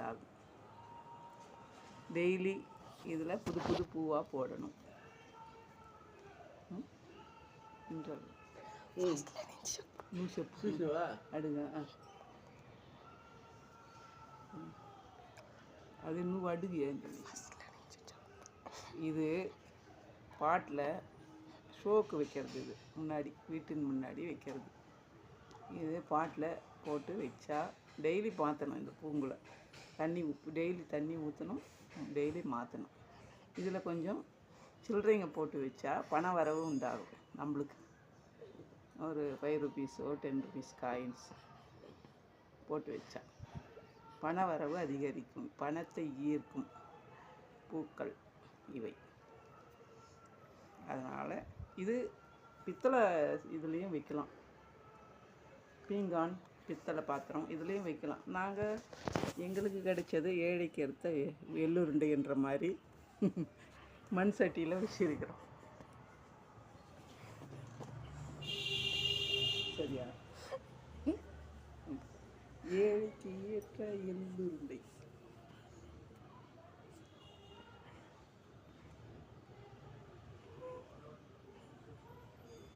உண்டாகும் டெய்லி இதில் புது புது பூவாக போடணும் ம்? இன்றல். నువ్వు చెప్పు చూసినావా అడుగా ఆ. அது இன்னும் அடுகு ஏன் இது பாட்டில் ஷோக்கு வைக்கிறது இது முன்னாடி வீட்டின் முன்னாடி வைக்கிறது இது பாட்டில் போட்டு வச்சா டெய்லி மாற்றணும் இந்த பூங்குலை தண்ணி உப்பு டெய்லி தண்ணி ஊற்றணும் டெய்லி மாற்றணும் இதில் கொஞ்சம் சில்லறைங்க போட்டு வச்சா பண வரவு உண்டாகும் நம்மளுக்கு. ஒரு ஃபைவ் ருபீஸோ டென் ருபீஸ் காயின்ஸ் போட்டு வச்சா. பண வரவு அதிகரிக்கும். பணத்தை ஈர்க்கும். பூக்கள் இவை. அதனால் இது பித்தளை இதுலேயும் வைக்கலாம். பீங்கான் பித்தளை பாத்திரம் இதுலேயும் வைக்கலாம். நாங்கள் எங்களுக்கு கிடைச்சது ஏழைக்கு எடுத்த எள்ளுருண்டைன்ற மாதிரி மண் சட்டியில் வச்சிருக்கிறோம். சரியா? ஏழைக்கு ஏற்ற எள்ளுருண்டை.